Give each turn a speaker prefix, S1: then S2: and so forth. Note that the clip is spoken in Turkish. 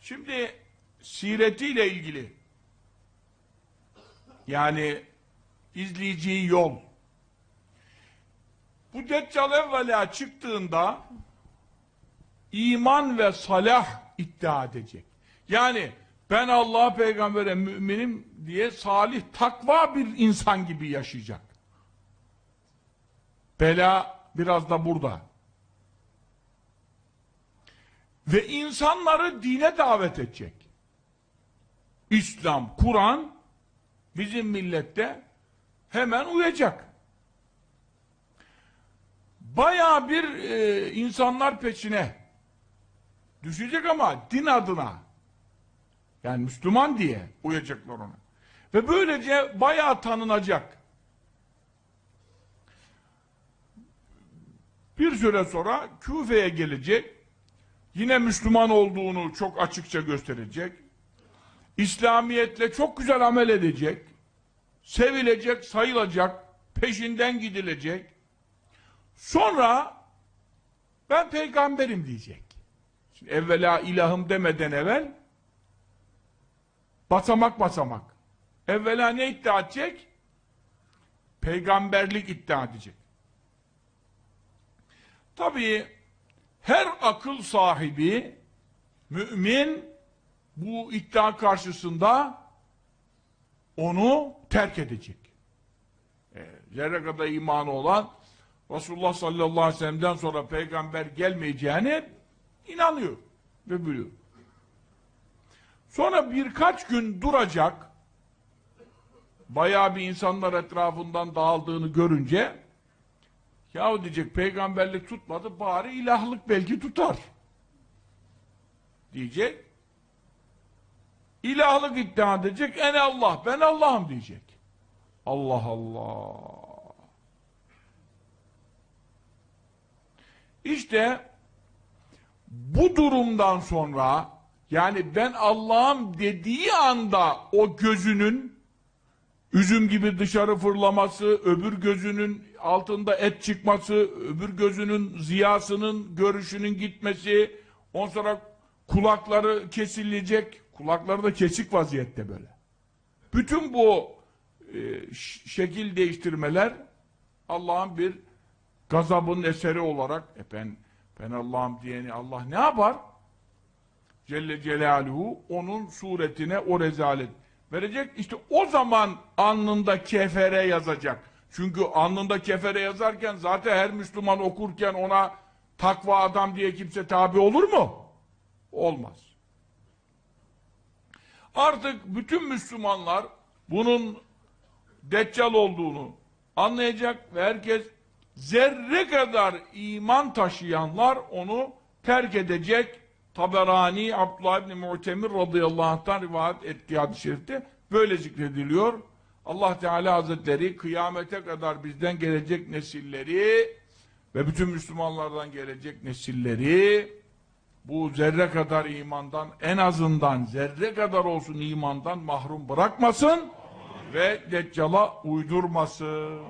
S1: Şimdi siretiyle ilgili yani izleyeceği yol bu Deccal evvela çıktığında iman ve salah iddia edecek. Yani ben Allah'a peygambere müminim diye salih takva bir insan gibi yaşayacak. Bela biraz da burada. Ve insanları dine davet edecek. İslam, Kur'an bizim millette hemen uyacak. Baya bir e, insanlar peşine düşecek ama din adına yani Müslüman diye uyacaklar ona. Ve böylece bayağı tanınacak. Bir süre sonra Küfe'ye gelecek. Yine Müslüman olduğunu çok açıkça gösterecek. İslamiyetle çok güzel amel edecek. Sevilecek, sayılacak. Peşinden gidilecek. Sonra ben peygamberim diyecek. Şimdi evvela ilahım demeden evvel basamak basamak. Evvela ne iddia edecek? Peygamberlik iddia edecek. Tabii her akıl sahibi mümin bu iddia karşısında onu terk edecek. E, zerre kadar imanı olan Resulullah sallallahu aleyhi ve sellem'den sonra peygamber gelmeyeceğine inanıyor ve biliyor. Sonra birkaç gün duracak bayağı bir insanlar etrafından dağıldığını görünce yahu diyecek peygamberlik tutmadı bari ilahlık belki tutar. Diyecek. İlahlık iddia edecek en Allah ben Allah'ım diyecek. Allah Allah. İşte bu durumdan sonra yani ben Allah'ım dediği anda o gözünün üzüm gibi dışarı fırlaması, öbür gözünün altında et çıkması, öbür gözünün ziyasının, görüşünün gitmesi, ondan sonra kulakları kesilecek, kulakları da kesik vaziyette böyle. Bütün bu e, şekil değiştirmeler Allah'ın bir gazabın eseri olarak e ben, ben Allah'ım diyeni Allah ne yapar? Celle Celaluhu onun suretine o rezalet verecek. İşte o zaman alnında kefere yazacak. Çünkü alnında kefere yazarken zaten her Müslüman okurken ona takva adam diye kimse tabi olur mu? Olmaz. Artık bütün Müslümanlar bunun deccal olduğunu anlayacak ve herkes zerre kadar iman taşıyanlar onu terk edecek. Taberani Abdullah İbni Mu'temir radıyallahu anh'tan rivayet ettiği hadis-i şerifte böyle zikrediliyor. Allah Teala Hazretleri kıyamete kadar bizden gelecek nesilleri ve bütün Müslümanlardan gelecek nesilleri bu zerre kadar imandan en azından zerre kadar olsun imandan mahrum bırakmasın ve Deccal'a uydurmasın.